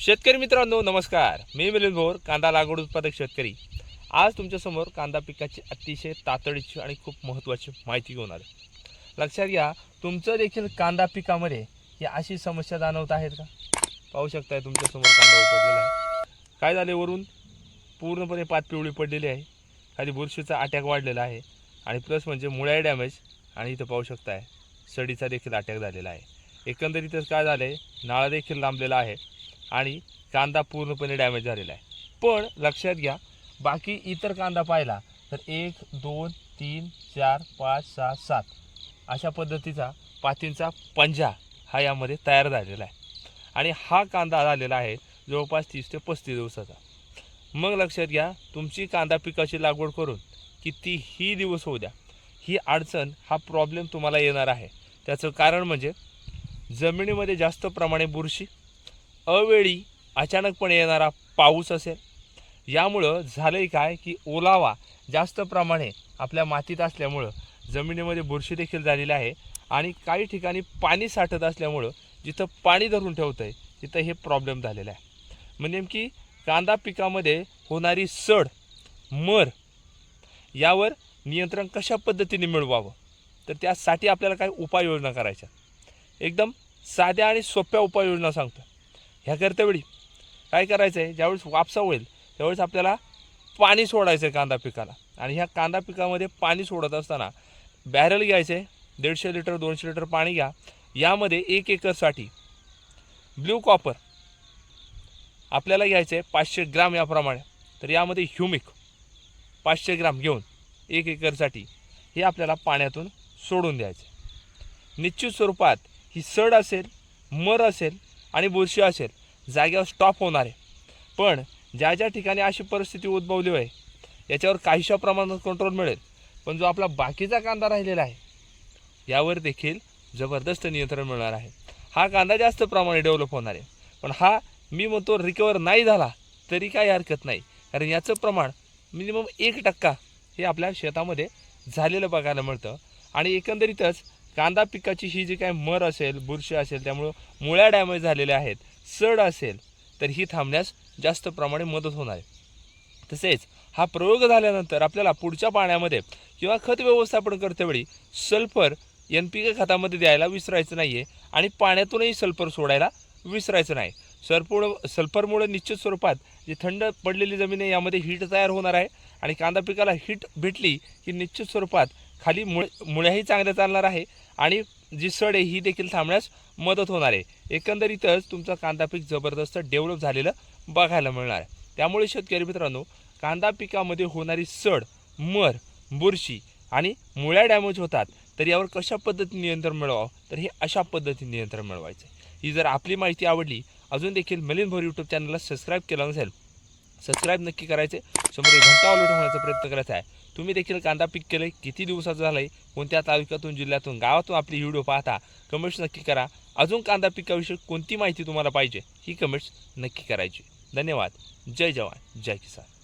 शेतकरी मित्रांनो नमस्कार. मी मिलिंद भोर कांदा लागवड उत्पादक शेतकरी. आज तुमच्यासमोर कांदा पिकाची अतिशय तातडीची आणि खूप महत्त्वाची माहिती घेऊन आलो लक्षात घ्या तुमचं देखील कांदा पिकामध्ये ही अशी समस्या जाणवत आहेत का? पाहू शकताय तुमच्यासमोर कांदा उपडलेला आहे. काय झाले वरून? पूर्णपणे पात पिवळी पडलेली आहे. खाली बुरशीचा अटॅक वाढलेला आहे. आणि प्लस म्हणजे मुळ्या डॅमेज. आणि इथं पाहू शकताय सडीचा देखील अटॅक झालेला आहे. एकंदरीतच काय झालं आहे नाळा देखील लांबलेला आहे. आणि कांदा पूर्णपणे डॅमेज झालेला आहे. पण लक्षात घ्या बाकी इतर कांदा पाहिला तर एक दोन तीन चार पाच सहा सात अशा पद्धतीचा पातींचा पंजा हा यामध्ये तयार झालेला आहे. आणि हा कांदा झालेला आहे जवळपास तीस ते पस्तीस दिवसाचा. मग लक्षात घ्या तुमची कांदा पिकाची लागवड करून कितीही दिवस होऊ द्या ही अडचण हा प्रॉब्लेम तुम्हाला येणार आहे. त्याचं कारण म्हणजे जमिनीमध्ये जास्त प्रमाणे बुरशी अवेळी अचानकपणे येणारा पाऊस असेल. यामुळं झालं आहे काय की ओलावा जास्त प्रमाणे आपल्या मातीत असल्यामुळं जमिनीमध्ये बुरशी देखील झालेली आहे आणि काही ठिकाणी पाणी साठत असल्यामुळं जिथं पाणी धरून ठेवतं आहे तिथं हे प्रॉब्लेम झालेला आहे. म्हणजे नेमकी कांदा पिकामध्ये होणारी सड मर यावर नियंत्रण कशा पद्धतीने मिळवावं? तर त्यासाठी आपल्याला काही उपाययोजना करायच्या? एकदम साध्या आणि सोप्या उपाययोजना सांगतो ह्या करतेवेळी काय करायचं आहे ज्यावेळेस वापसा होईल त्यावेळेस आपल्याला पाणी सोडायचं आहे कांदा पिकाला. आणि ह्या कांदा पिकामध्ये पाणी सोडत असताना बॅरल घ्यायचे दीडशे लिटर दोनशे लिटर पाणी घ्या. यामध्ये एक एकरसाठी ब्ल्यू कॉपर आपल्याला घ्यायचं आहे पाचशे ग्राम याप्रमाणे. तर यामध्ये ह्युमिक पाचशे ग्राम घेऊन एक एकरसाठी हे आपल्याला पाण्यातून सोडून द्यायचे. निश्चित स्वरूपात ही सड असेल मर असेल आणि बुरशी असेल जागेवर स्टॉप होणार आहे. पण ज्या ज्या ठिकाणी अशी परिस्थिती उद्भवली आहे याच्यावर काहीशा प्रमाणात कंट्रोल मिळेल. पण जो आपला बाकीचा कांदा राहिलेला आहे यावर देखील जबरदस्त नियंत्रण मिळणार आहे. हा कांदा जास्त प्रमाणे डेव्हलप होणार आहे. पण हा मी म्हणतो रिकवर नाही झाला तरी काही हरकत नाही. कारण याचं प्रमाण मिनिमम एक टक्का हे आपल्या शेतामध्ये झालेलं बघायला मिळतं. आणि एकंदरीतच कांदा पिकाची ही जी काय मर असेल बुरशी असेल त्यामुळं मुळ्या डॅमेज झालेल्या आहेत सड असेल तर ही थांबण्यास जास्त प्रमाणे मदत होणार आहे. तसेच हा प्रयोग झाल्यानंतर आपल्याला पुढच्या पाण्यामध्ये किंवा खत व्यवस्थापन करतेवेळी सल्फर एन पी के खतामध्ये द्यायला विसरायचं नाही आहे आणि पाण्यातूनही सल्फर सोडायला विसरायचं नाही. सल्फर सल्फरमुळे निश्चित स्वरूपात जी थंड पडलेली जमीन आहे यामध्ये हीट तयार होणार आहे आणि कांदा पिकाला हीट भेटली की निश्चित स्वरूपात खाली मुळ मुळ्याही चांगल्या चालणार आहे आणि जी सड आहे ही देखील थांबण्यास मदत होणार आहे. एकंदरीतच तुमचा कांदा पीक जबरदस्त डेव्हलप झालेलं बघायला मिळणार. आहे त्यामुळे शेतकरी मित्रांनो कांदा पिकामध्ये होणारी सड मर बुरशी आणि मुळ्या डॅमेज होतात तर यावर कशा पद्धतीने नियंत्रण मिळवावं? तर हे अशा पद्धतीने नियंत्रण मिळवायचं आहे. ही जर आपली माहिती आवडली अजून देखील मिलिंद भोर यूट्यूब चॅनलला सबस्क्राईब केलं नसेल सबस्क्राईब नक्की करायचे. समोर घंटा ऑलरेडी होण्याचा प्रयत्न करायचा आहे. तुम्ही देखील कांदा पीक केले किती दिवसाचं झालं आहे कोणत्या तालुक्यातून जिल्ह्यातून गावातून आपली व्हिडिओ पाहता कमेंट्स नक्की करा. अजून कांदा पिकाविषयी कोणती माहिती तुम्हाला पाहिजे? ही कमेंट्स नक्की करायची. धन्यवाद. जय जवान. जय किसान.